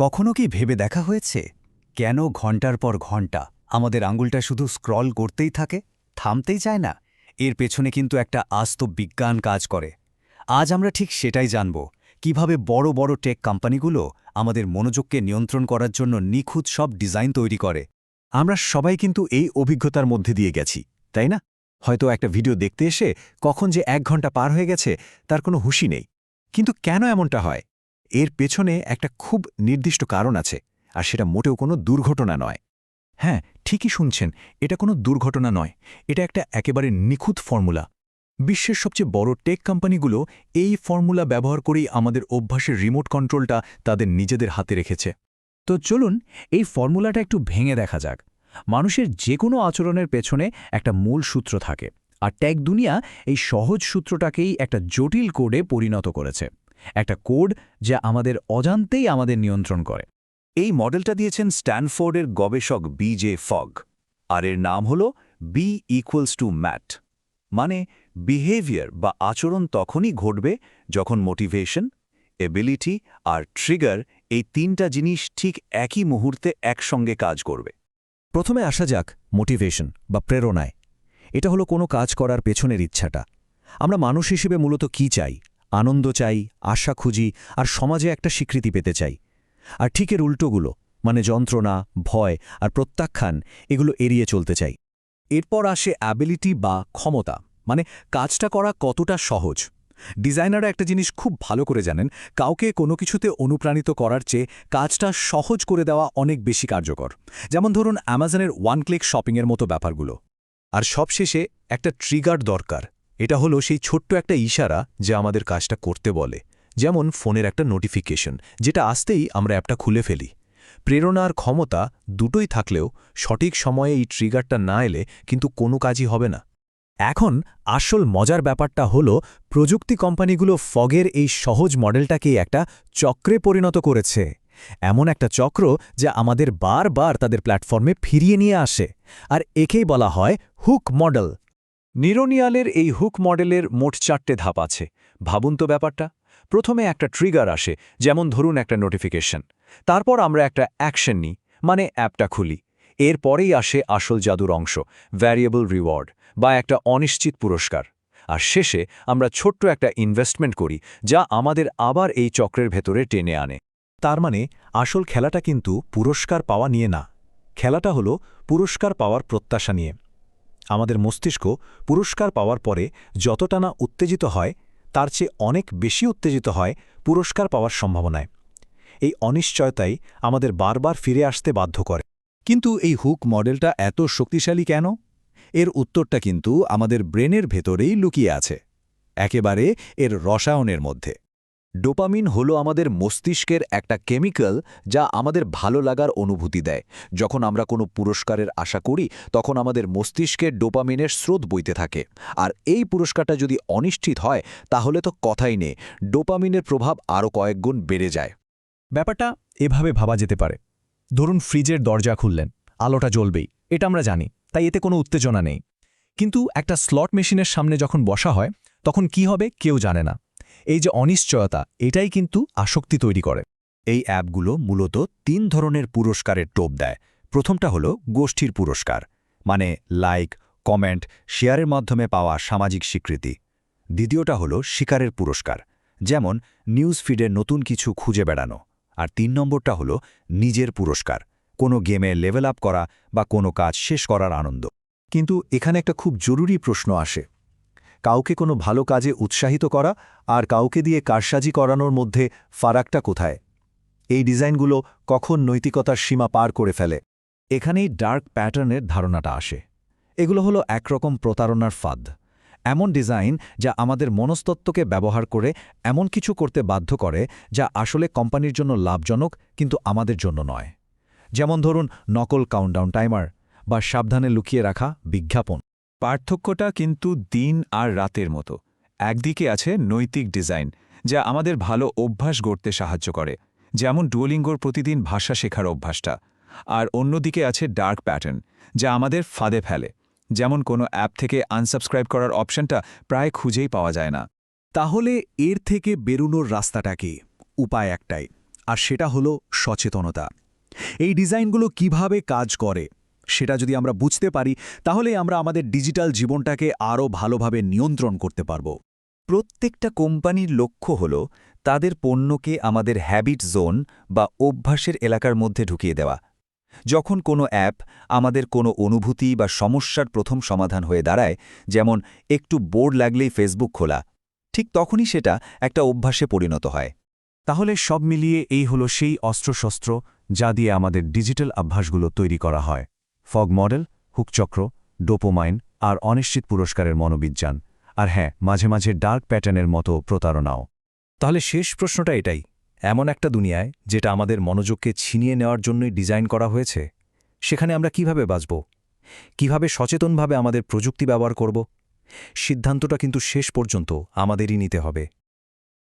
কখনো কি ভেবে দেখা হয়েছে? কেন ঘণ্টার পর ঘণ্টা আমাদের আঙুলটা শুধু স্ক্রল করতেই থাকে, থামতেই চায় না? এর পেছনে কিন্তু একটা আস্ত বিজ্ঞান কাজ করে। আজ আমরা ঠিক সেটাই জানব, কীভাবে বড় বড় টেক কোম্পানিগুলো আমাদের মনোযোগকে নিয়ন্ত্রণ করার জন্য নিখুঁত সব ডিজাইন তৈরি করে। আমরা সবাই কিন্তু এই অভিজ্ঞতার মধ্যে দিয়ে গেছি, তাই না? হয়তো একটা ভিডিও দেখতে এসে কখন যে এক ঘণ্টা পার হয়ে গেছে, তার কোনো হুঁশি নেই। কিন্তু কেন এমনটা হয়? এর পেছনে একটা খুব নির্দিষ্ট কারণ আছে, আর সেটা মোটেও কোনো দুর্ঘটনা নয়। হ্যাঁ ঠিকই শুনছেন, এটা কোনো দুর্ঘটনা নয়, এটা একটা একেবারে নিখুঁত ফর্মুলা। বিশ্বের সবচেয়ে বড় টেক কোম্পানিগুলো এই ফর্মুলা ব্যবহার করেই আমাদের অভ্যাসের রিমোট কন্ট্রোলটা তাদের নিজেদের হাতে রেখেছে। তো চলুন, এই ফর্মুলাটা একটু ভেঙে দেখা যাক। মানুষের যে কোনো আচরণের পেছনে একটা মূল সূত্র থাকে, আর ট্যাগ দুনিয়া এই সহজ সূত্রটাকেই একটা জটিল কোডে পরিণত করেছে। একটা কোড যা আমাদের অজান্তেই আমাদের নিয়ন্ত্রণ করে। এই মডেলটা দিয়েছেন স্ট্যানফোর্ডের গবেষক বি জে ফগ আর এর নাম হল বি ইকুয়ালস টু ম্যাট মানে বিহেভিয়ার বা আচরণ তখনই ঘটবে যখন মোটিভেশন এবিলিটি আর ট্রিগার এই তিনটা জিনিস ঠিক একই মুহূর্তে একসঙ্গে কাজ করবে। প্রথমে আসা যাক মোটিভেশন বা প্রেরণায়। এটা হলো কোনো কাজ করার পেছনের ইচ্ছাটা। আমরা মানুষ হিসেবে মূলত কি চাই? আনন্দ চাই, আশা খুঁজি, আর সমাজে একটা স্বীকৃতি পেতে চাই। আর ঠিকের উল্টোগুলো মানে যন্ত্রণা, ভয় আর প্রত্যাখ্যান, এগুলো এড়িয়ে চলতে চাই। এরপর আসে অ্যাবিলিটি বা ক্ষমতা মানে কাজটা করা কতটা সহজ। ডিজাইনাররা একটা জিনিস খুব ভালো করে জানেন, কাউকে কোনো কিছুতে অনুপ্রাণিত করার চেয়ে কাজটা সহজ করে দেওয়া অনেক বেশি কার্যকর। যেমন ধরুন অ্যামাজনের ওয়ান ক্লিক শপিংয়ের মতো ব্যাপারগুলো। আর সবশেষে একটা ট্রিগার দরকার এটা হলো সেই ছোট্ট একটা ইশারা যা আমাদের কাজটা করতে বলে, যেমন ফোনের একটা নোটিফিকেশন, যেটা আসতেই আমরা অ্যাপটা খুলে ফেলি। প্রেরণার ক্ষমতা দুটোই থাকলেও সঠিক সময়ে এই ট্রিগারটা না এলে কিন্তু কোনো কাজই হবে না। এখন আসল মজার ব্যাপারটা হল প্রযুক্তি কোম্পানিগুলো ফগের এই সহজ মডেলটাকেই একটা চক্রে পরিণত করেছে। এমন একটা চক্র যা আমাদের বারবার তাদের প্ল্যাটফর্মে ফিরিয়ে নিয়ে আসে, আর একেই বলা হয় হুক মডেল। নিরোনিয়ালের এই হুক মডেলের মোট চারটে ধাপ আছে। ভাবুন তো ব্যাপারটা। প্রথমে একটা ট্রিগার আসে, যেমন ধরুন একটা নোটিফিকেশন। তারপর আমরা একটা অ্যাকশন নিই মানে অ্যাপটা খুলি। এরপরেই আসে আসল জাদুর অংশ, ভ্যারিয়েবল রিওয়ার্ড, বা একটা অনিশ্চিত পুরস্কার। আর শেষে আমরা ছোট্ট একটা ইনভেস্টমেন্ট করি, যা আমাদের আবার এই চক্রের ভেতরে টেনে আনে। তার মানে আসল খেলাটা কিন্তু পুরস্কার পাওয়া নিয়ে না। খেলাটা হলো পুরস্কার পাওয়ার প্রত্যাশা নিয়ে। আমাদের মস্তিষ্ক পুরস্কার পাওয়ার পরে যতটা না উত্তেজিত হয়, তার চেয়ে অনেক বেশি উত্তেজিত হয় পুরস্কার পাওয়ার সম্ভাবনায়। এই অনিশ্চয়তাই আমাদের বারবার ফিরে আসতে বাধ্য করে। কিন্তু এই হুক মডেলটা এত শক্তিশালী কেন? এর উত্তরটা কিন্তু আমাদের ব্রেনের ভেতরেই লুকিয়ে আছে, একেবারে এর রসায়নের মধ্যে। ডোপামিন হলো আমাদের মস্তিষ্কের একটা কেমিক্যাল যা আমাদের ভালো লাগার অনুভূতি দেয়। যখন আমরা কোনো পুরস্কারের আশা করি, তখন আমাদের মস্তিষ্কে ডোপামিনের স্রোত বইতে থাকে। আর এই পুরস্কারটা যদি অনিশ্চিত হয়, তাহলে তো কথাই নেই, ডোপামিনের প্রভাব আরও কয়েকগুণ বেড়ে যায়। ব্যাপারটা এভাবে ভাবা যেতে পারে। ধরুন ফ্রিজের দরজা খুললেন, আলোটা জ্বলবেই, এটা আমরা জানি, তাই এতে কোনো উত্তেজনা নেই। কিন্তু একটা স্লট মেশিনের সামনে যখন বসা হয়, তখন কি হবে কেউ জানে না। এই যে অনিশ্চয়তা, এটাই কিন্তু আসক্তি তৈরি করে। এই অ্যাপগুলো মূলত তিন ধরনের পুরস্কারের টোপ দেয়। প্রথমটা হলো গোষ্ঠীর পুরস্কার মানে লাইক, কমেন্ট, শেয়ারের মাধ্যমে পাওয়া সামাজিক স্বীকৃতি। দ্বিতীয়টা হলো শিকারের পুরস্কার, যেমন নিউজ ফিডে নতুন কিছু খুঁজে বেড়ানো। আর তিন নম্বরটা হলো নিজের পুরস্কার, কোনো গেমে লেভেল আপ করা বা কোনো কাজ শেষ করার আনন্দ। কিন্তু এখানে একটা খুব জরুরি প্রশ্ন আসে কাউকে কোনো ভালো কাজে উৎসাহিত করা আর কাউকে দিয়ে কারসাজি করানোর মধ্যে ফারাকটা কোথায়? এই ডিজাইনগুলো কখন নৈতিকতার সীমা পার করে ফেলে? এখানেই ডার্ক প্যাটার্নের ধারণাটা আসে। এগুলো হলো একরকম প্রতারণার ফাঁদ। এমন ডিজাইন যা আমাদের মনস্তত্ত্বকে ব্যবহার করে এমন কিছু করতে বাধ্য করে যা আসলে কোম্পানির জন্য লাভজনক কিন্তু আমাদের জন্য নয়। যেমন ধরুন নকল কাউন্টডাউন টাইমার বা সাবধানে লুকিয়ে রাখা বিজ্ঞাপন। পার্থক্যটা কিন্তু দিন আর রাতের মতো। একদিকে আছে নৈতিক ডিজাইন, যা আমাদের ভালো অভ্যাস গড়তে সাহায্য করে, যেমন ডুয়োলিঙ্গোর প্রতিদিন ভাষা শেখার অভ্যাসটা। আর অন্যদিকে আছে ডার্ক প্যাটার্ন, যা আমাদের ফাঁদে ফেলে, যেমন কোনো অ্যাপ থেকে আনসাবস্ক্রাইব করার অপশনটা প্রায় খুঁজেই পাওয়া যায় না। তাহলে এর থেকে বেরুনোর রাস্তাটা কি? উপায় একটাই, আর সেটা হলো সচেতনতা। এই ডিজাইনগুলো কীভাবে কাজ করে? সেটা যদি আমরা বুঝতে পারি, তাহলে আমরা আমাদের ডিজিটাল জীবনটাকে আরও ভালোভাবে নিয়ন্ত্রণ করতে পারব। প্রত্যেকটা কোম্পানির লক্ষ্য হল তাদের পণ্যকে আমাদের হ্যাবিট জোন বা অভ্যাসের এলাকার মধ্যে ঢুকিয়ে দেওয়া। যখন কোনো অ্যাপ আমাদের কোনো অনুভূতি বা সমস্যার প্রথম সমাধান হয়ে দাঁড়ায়, যেমন একটু বোর্ড লাগলেই ফেসবুক খোলা, ঠিক তখনই সেটা একটা অভ্যাসে পরিণত হয়। তাহলে সব মিলিয়ে এই হলো সেই অস্ত্রশস্ত্র যা দিয়ে আমাদের ডিজিটাল অভ্যাসগুলো তৈরি করা হয়। ফগ মডেল হুকচক্র ডোপোমাইন আর অনিশ্চিত পুরস্কারের মনোবিজ্ঞান। আর হ্যাঁ মাঝে মাঝে ডার্ক প্যাটার্নের মতো প্রতারণাও। তাহলে শেষ প্রশ্নটা এটাই। এমন একটা দুনিয়ায় যেটা আমাদের মনোযোগকে ছিনিয়ে নেওয়ার জন্যই ডিজাইন করা হয়েছে। সেখানে আমরা কীভাবে বাঁচব? কীভাবে সচেতনভাবে আমাদের প্রযুক্তি ব্যবহার করব? সিদ্ধান্তটা কিন্তু শেষ পর্যন্ত আমাদেরই নিতে হবে।